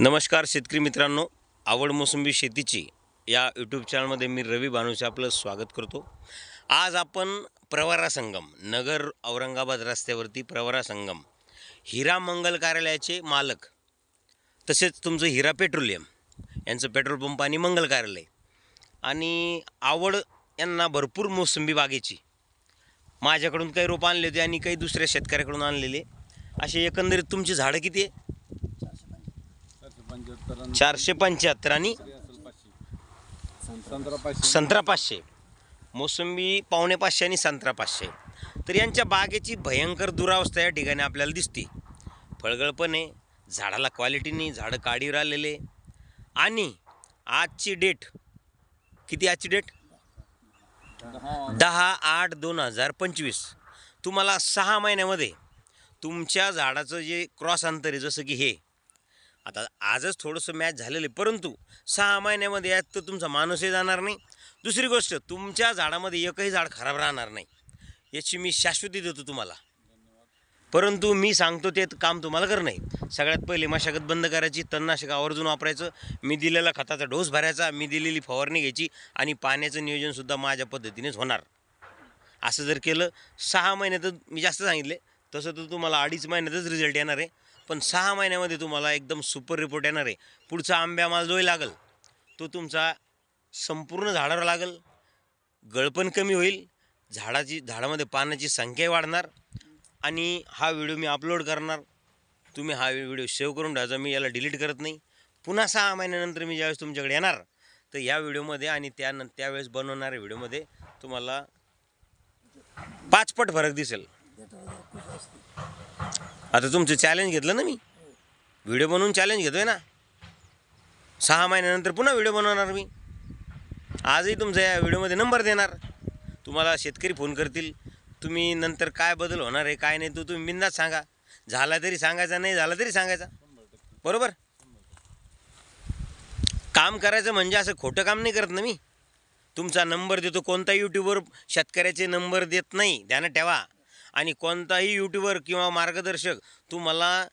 नमस्कार शेतकरी मित्रांनो आवड मोसंबी शेतीची या यूट्यूब चॅनलमध्ये मी रवी बानूचे आपलं स्वागत करतो. आज आपण प्रवरा संगम नगर औरंगाबाद रस्त्यावरती प्रवरा संगम हिरा मंगल कार्यालयाचे मालक तसेच तुमचं हिरा पेट्रोलियम यांचं पेट्रोल पंप आणि मंगल कार्यालय आणि आवड यांना भरपूर मोसंबी बागेची. माझ्याकडून काही रोपं आणले होते आणि काही दुसऱ्या शेतकऱ्याकडून आणलेले असे एकंदरीत तुमची झाडं किती आहे? पंच्याहत्तर चारशे पंच्याहत्तर आणि संत्रा पाचशे. संत्रा पाचशे. मोसंबी पावणे पाचशे आणि संत्रा पाचशे. तर यांच्या बागेची भयंकर दुरावस्था या ठिकाणी आपल्याला दिसते. फळगळ पण आहे झाडाला क्वालिटी नाही झाडं काडीवर आलेले. आणि आजची डेट किती आजची डेट दहा आठ दोन हजार पंचवीस. तुम्हाला सहा महिन्यामध्ये तुमच्या झाडाचं जे क्रॉस अंतर आहे जसं की हे आता आजच थोडंसं मॅच झालेलं आहे परंतु सहा महिन्यामध्ये यात तर तुमचा माणूसही जाणार नाही. दुसरी गोष्ट तुमच्या झाडामध्ये एकही झाड खराब राहणार नाही. याची मी शाश्वती देतो तुम्हाला. परंतु मी सांगतो ते काम तुम्हाला करणं आहे. सगळ्यात पहिले मशागत बंद करायची तणनाशक आवर्जून वापरायचं. मी दिलेला खताचा डोस भरायचा मी दिलेली फवारणी घ्यायची आणि पाण्याचं नियोजनसुद्धा माझ्या पद्धतीनेच होणार. असं जर केलं सहा महिन्यातच मी जास्त सांगितले तसं तर तुम्हाला अडीच महिन्यातच रिझल्ट येणार आहे. पण सहा महिन्यामध्ये तुम्हाला एकदम सुपर रिपोर्ट येणार आहे. पुढचा आंब्या माल जोही लागल तो तुमचा संपूर्ण झाडावर लागल. गळपण कमी होईल झाडाची झाडामध्ये पानाची संख्याही वाढणार आणि हा व्हिडिओ मी अपलोड करणार. तुम्ही हा व्हिडिओ सेव्ह करून ठेवायचा मी याला डिलीट करत नाही. पुन्हा सहा महिन्यानंतर मी ज्यावेळेस तुमच्याकडे येणार तर या व्हिडिओमध्ये आणि त्यान त्यावेळेस बनवणाऱ्या व्हिडिओमध्ये तुम्हाला पाचपट फरक दिसेल. आता तुमचं चॅलेंज घेतलं ना मी? व्हिडिओ बनवून चॅलेंज घेतोय ना? सहा महिन्यानंतर पुन्हा व्हिडिओ बनवणार मी. आजही तुमचा या व्हिडिओमध्ये नंबर देणार. तुम्हाला शेतकरी फोन करतील. तुम्ही नंतर काय बदल होणार आहे काय नाही तो तुम्ही बिंदाच सांगा. झाला तरी सांगायचा नाही झाला तरी सांगायचा. बरोबर? काम करायचं म्हणजे असं खोटं काम नाही करत ना मी. तुमचा नंबर देतो कोणता यूट्यूबवर शेतकऱ्याचे नंबर देत नाही. ध्यानात ठेवा. आणि कोणताही यूट्यूबर किंवा मार्गदर्शक तुम्हाला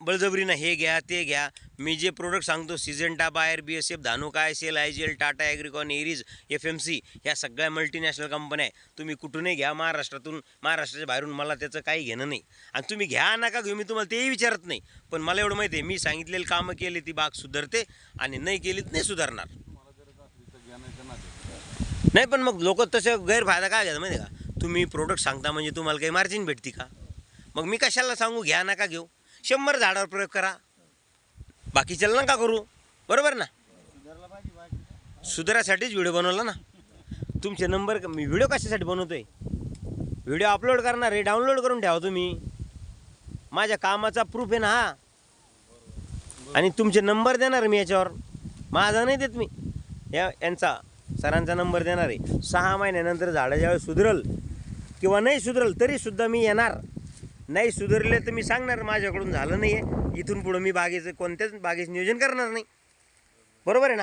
बळजबरीनं हे घ्या ते घ्या. मी जे प्रोडक्ट सांगतो Syngenta Bayer B S F Dhanuka S L I G L Tata Agricon Aries F M C ह्या सगळ्या मल्टीनॅशनल कंपन्या आहे तुम्ही कुठूनही घ्या महाराष्ट्रातून महाराष्ट्राच्या बाहेरून मला त्याचं काही घेणं नाही. आणि तुम्ही घ्या नका घेऊ मी तुम्हाला तेही विचारत नाही. पण मला एवढं माहिती आहे मी सांगितलेलं कामं केली ती बाग सुधारते आणि नाही केली तर नाही सुधारणार मला नाही पण मग लोक तसे गैरफायदा काय घेतात माहिती का? तुम्ही प्रोडक्ट सांगता म्हणजे तुम्हाला काही मार्जिन भेटते का? मग मी कशाला सांगू? घ्या नका घेऊ. शंभर झाडावर प्रयोग करा. बाकीच्याला नका करू. बरोबर ना? सुधारासाठीच व्हिडिओ बनवला ना? तुमचे नंबर मी व्हिडिओ कशासाठी बनवतो आहे व्हिडिओ अपलोड करणार आहे डाउनलोड करून ठेवा तुम्ही. माझ्या कामाचा प्रूफ आहे ना हा. आणि तुमचे नंबर देणार मी याच्यावर. माझा नाही देत मी. या यांचा सरांचा नंबर देणार आहे. सहा महिन्यानंतर झाडं ज्यावेळेस सुधरल किंवा नाही सुधरल तरीसुद्धा मी येणार. नाही सुधारले तर मी सांगणार माझ्याकडून झालं नाही आहे इथून पुढं मी बागेचं कोणत्याच बागेचं नियोजन करणार नाही. बरोबर आहे ना?